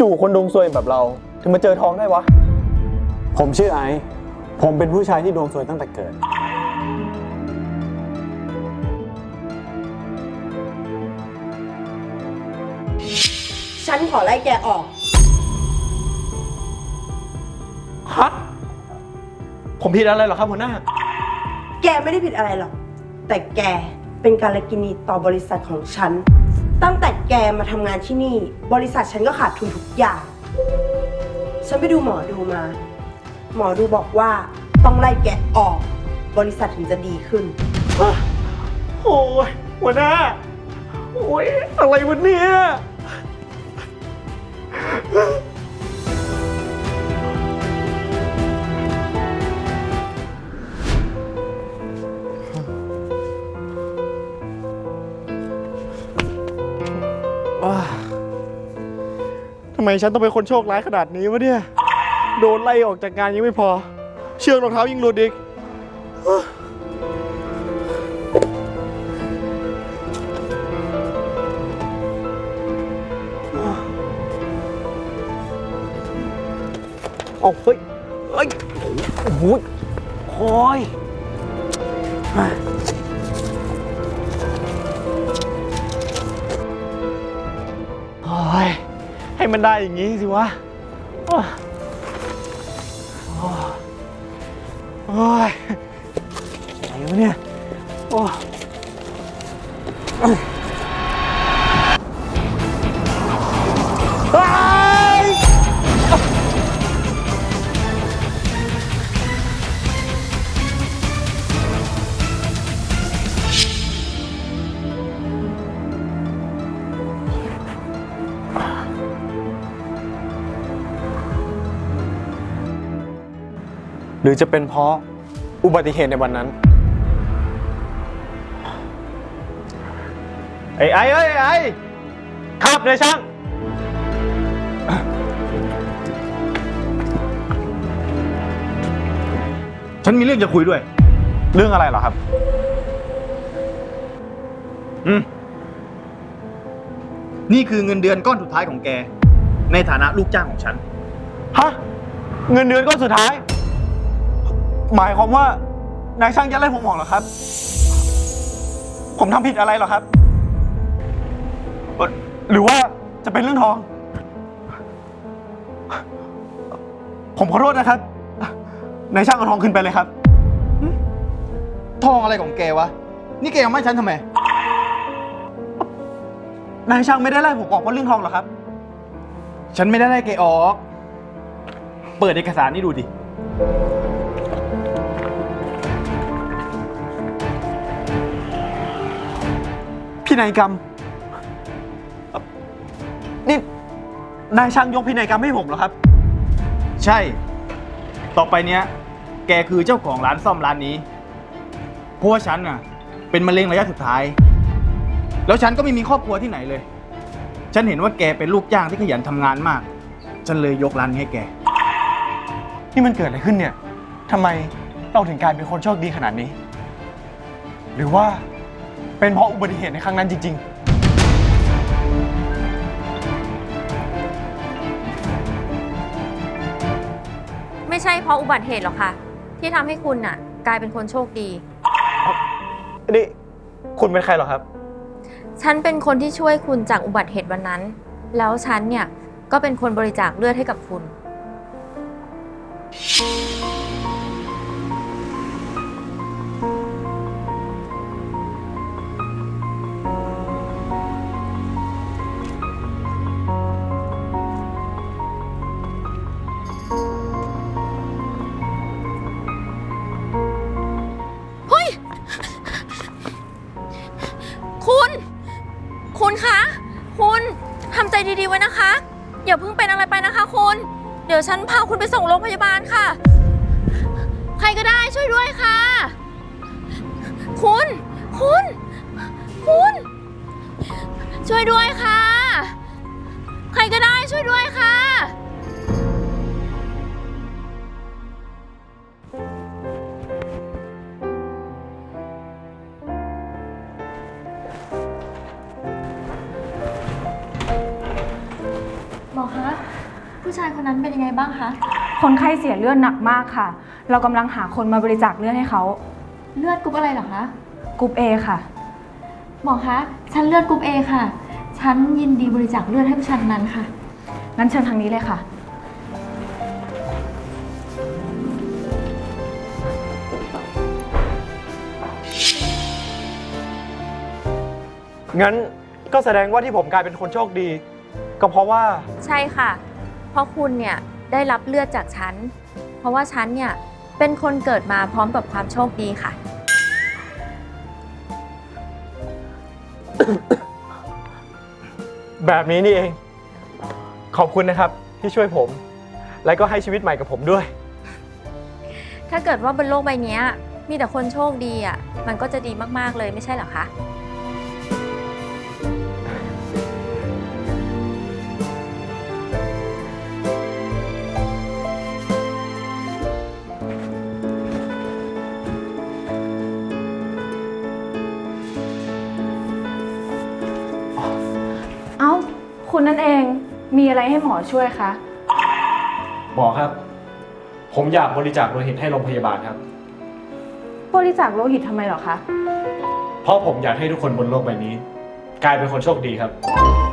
จู่ๆคนดวงซวยแบบเรา ถึงมาเจอทองได้วะ ผมชื่อไอซ์ผมเป็นผู้ชายที่ดวงสวยตั้งแต่เกิด ฉันขอไล่แกออก ฮะ ผมผิดอะไรเหรอครับหัวหน้า แกไม่ได้ผิดอะไรหรอก แต่แกเป็นการละกินีต่อบริษัทของฉัน ตั้งแต่แกมาทำงานที่นี่ บริษัทฉันก็ขาดทุนทุกอย่าง ฉันไปดูหมอดูมา หมอดูบอกว่าต้องไล่แกออก บริษัทถึงจะดีขึ้น โอ้ยหัวหน้า โอ้ยอะไรวะเนี่ย ทำไมฉันต้องเป็นคนโชคร้ายขนาดนี้วะเนี่ย โดนไล่ออกจากงานยังไม่พอ เชือกรองเท้ายิงหลุดอีกเอาเฮ้ยเฮ้ยโอ้โหโอ้ยโอ้ย มันได้อย่างนี้สิวะโอ้ยโอ้ยอะไรวะเนี่ย โอ้ รือจะเป็นเพราะอุบัติเหตุในวันนั้น ไอ้ไอ้เอ้ยไอ้ขับเลยช่าง ฉันมีเรื่องจะคุยด้วย เรื่องอะไรเหรอครับ อืม นี่คือเงินเดือนก้อนสุดท้ายของแก ในฐานะลูกจ้างของฉัน ฮะ เงินเดือนก้อนสุดท้าย หมายความว่านายช่างจะไล่ผมออกเหรอครับ ผมทำผิดอะไรเหรอครับเอ่อหรือว่าจะเป็นเรื่องทอง ผมขอโทษนะครับ นายช่างเอาทองขึ้นไปเลยครับ ทองอะไรของแกวะ นี่แกยังไม่ฉันทำไม นายช่างไม่ได้ไล่ผมออกเพราะเรื่องทองเหรอครับ ฉันไม่ได้ไล่แกออก เปิดเอกสารนี่ดูดิ นัยกรรมเอ่อนี่นายช่างยกพินัยกรรมให้ผมเหรอครับ ใช่ ต่อไปเนี้ย แกคือเจ้าของร้านซ่อมร้านนี้ เพราะว่าฉันน่ะ เป็นมะเร็งระยะสุดท้าย แล้วฉันก็ไม่มีครอบครัวที่ไหนเลย ฉันเห็นว่าแกเป็นลูกจ้างที่ขยันทำงานมาก ฉันเลยยกร้านนี้ให้แก นี่มันเกิดอะไรขึ้นเนี่ยทำไมเราถึงกลายเป็นคนโชคดีขนาดนี้ หรือว่า เป็นเพราะอุบัติเหตุในครั้งนั้นจริงไม่ใช่เพราะอุบัติเหตุหรอกค่ะ ที่ทำให้คุณน่ะ กลายเป็นคนโชคดีๆนี่คุณเป็นใครเหรอครับ ฉันเป็นคนที่ช่วยคุณจากอุบัติเหตุวันนั้น แล้วฉันเนี่ย ก็เป็นคนบริจาคเลือดให้กับคุณคุณ ดี๋ยวฉันพาคุณไปส่งโรงพยาบาลค่ะ ใครก็ได้ช่วยด้วยค่ะ คุณ คุณ คุณ ช่วยด้วยค่ะ ใครก็ได้ช่วยด้วยค่ะ หมอคะ ผู้ชายคนนั้นเป็นยังไงบ้างคะ คนไข้เสียเลือดหนักมากค่ะ เรากำลังหาคนมาบริจาคเลือดให้เขาเลือดกรุ๊ปอะไรเหรอคะ กรุ๊ป A ค่ะ หมอคะ ฉันเลือดกรุ๊ปเอค่ะ ฉันยินดีบริจาคเลือดให้ผู้ชายคนนั้นค่ะ งั้นเชิญทางนี้เลยค่ะ งั้นก็แสดงว่าที่ผมกลายเป็นคนโชคดี ก็เพราะว่า ใช่ค่ะ เพราะคุณเนี่ยได้รับเลือดจากฉัน เพราะว่าฉันเนี่ยเป็นคนเกิดมาพร้อมกับความโชคดีค่ะ แบบนี้นี่เอง ขอบคุณนะครับที่ช่วยผม และก็ให้ชีวิตใหม่กับผมด้วย ถ้าเกิดว่าบนโลกใบเนี้ย มีแต่คนโชคดีอะ มันก็จะดีมากๆเลยไม่ใช่เหรอคะ คุณนั่นเองมีอะไรให้หมอช่วยคะ หมอครับ ผมอยากบริจาคโลหิตให้โรงพยาบาลครับ บริจาคโลหิตทำไมเหรอคะ เพราะผมอยากให้ทุกคนบนโลกใบนี้ กลายเป็นคนโชคดีครับฮ